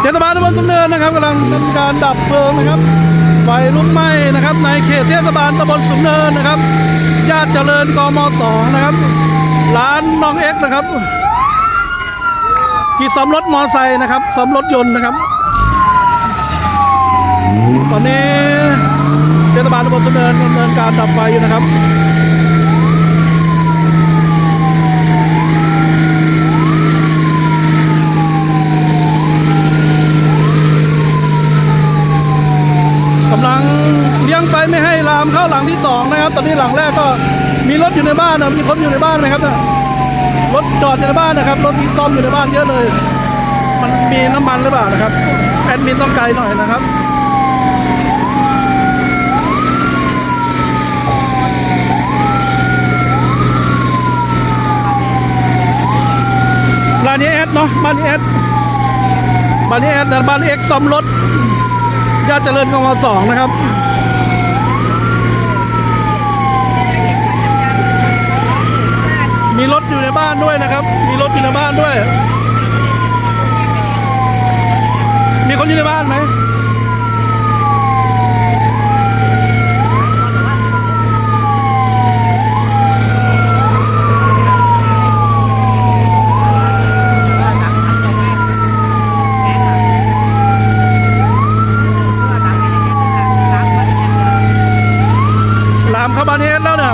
เทศบาลตำบลสุนเนินนะครับกำลังทำการดับเพลิงนะครับไฟลุกไหม้นะครับ ในเขตเทศบาลตำบลสุนเนินนะครับญาติเจริญกมสองนะครับ ร้านน้องเอ็กนะครับที่ซ่อมรถมอไซค์นะครับซ่อมรถยนต์นะครับ ตอนนี้เทศบาลตำบลสุนเนินดำเนินการดับไฟอยู่นะครับ กำลังเลี้ยงไฟไม่ให้ลามเข้าหลังที่สองนะครับ ตอนนี้หลังแรกก็มีรถอยู่ในบ้านนะมีคนอยู่ในบ้านไหมครับรถจอดอยู่ในบ้านนะครับรถที่ซ่อมอยู่ในบ้านเยอะเลย มันมีน้ำมันหรือเปล่านะครับแอดมินต้องไกลหน่อยนะครับร้านนี้แอดเนาะบ้านนี้แอดบ้านนี้แอดนะบ้านเอ็กซ์ซ่อมรถ ญาติเจริญกมสองนะครับมีรถอยู่ในบ้านด้วยนะครับ มีรถอยู่ในบ้านด้วย มีคนอยู่ในบ้านไหมลามเข้า บ้านเอสแล้วเนี่ย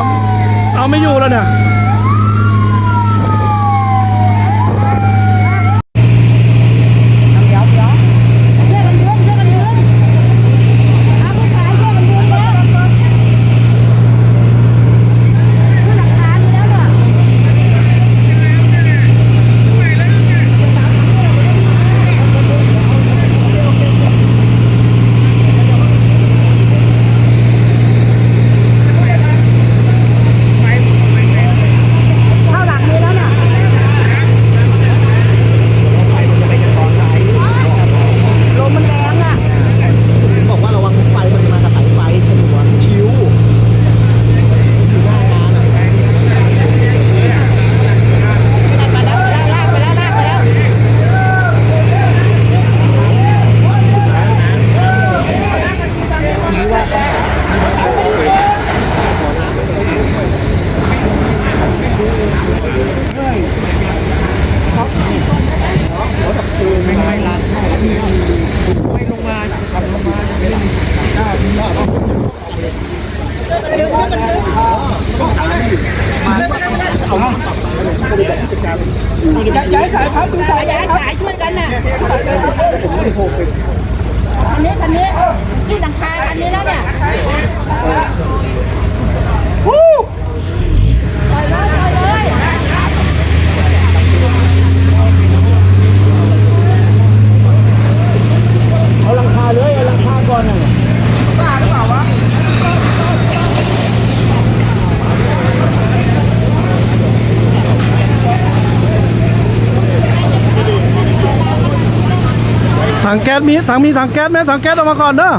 เอาไม่อยู่แล้วเนี่ย เดี๋ยวเดี๋ยวเชื่อกันยืนเชื่อกันยืนเอาผู้ชายเชื่อกันยืนแล้วขึ้นหลังคาอยู่แล้วเนี่ย เข้าหลังนี้แล้วเนี่ยลมมันแรงอะ บอกว่าระวังไฟมันมากับสายไฟฉนวนคิ้วอยู่หน้างานอะ ไปแล้วไปแล้วลากไปแล้วลากไปแล้ว ย้ายสายพัดสายย้ายสายช่วยกันน่ะอันนี้อันนี้ที่หลังคาอันนี้แล้วเนี่ยปล่อยเลยปล่อยเลย เอาหลังคาเลยเอาหลังคาก่อนน่ะ ถังแก๊สมีถังมีถังแก๊สไหมถังแก๊สออกมาก่อนเด้อ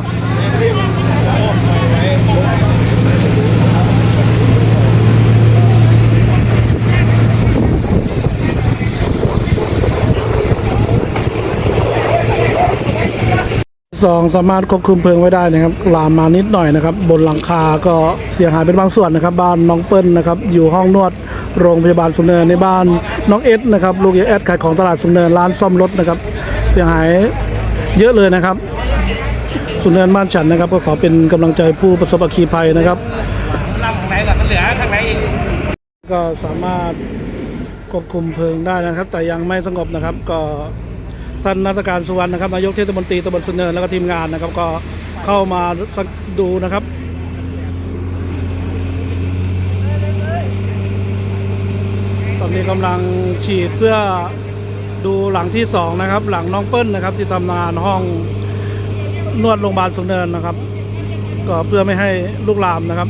สองสามารถควบคุมเพลิงไว้ได้นะครับลามมานิดหน่อยนะครับ บนหลังคาก็เสียหายเป็นบางส่วนนะครับ บ้านน้องเปิ้ลนะครับ อยู่ห้องนวดโรงพยาบาลสุนเนินในบ้านน้องเอสนะครับ ลูกเอสขายของตลาดสุนเนินร้านซ่อมรถนะครับ เสียหาย เยอะเลยนะครับ สุนเนินบ้านฉันนะครับ ก็ขอเป็นกำลังใจผู้ประสบอัคคีภัยนะครับลำทางไหนล่ะมันเหลือทางไหนอีกก็สามารถควบคุมเพลิงได้นะครับ แต่ยังไม่สงบนะครับ ก็ท่านนักการสุวรรณนะครับนายกเทศมนตรีตำบลสุนเนินแล้วก็ทีมงานนะครับ ก็เข้ามาสักดูนะครับตอนนี้กำลังฉีดเพื่อ ดูหลังที่สองนะครับ หลังน้องเปิ้ลนะครับ ที่ทำงานห้องนวดโรงพยาบาลสุนเนินนะครับ ก็เพื่อไม่ให้ลูกลามนะครับ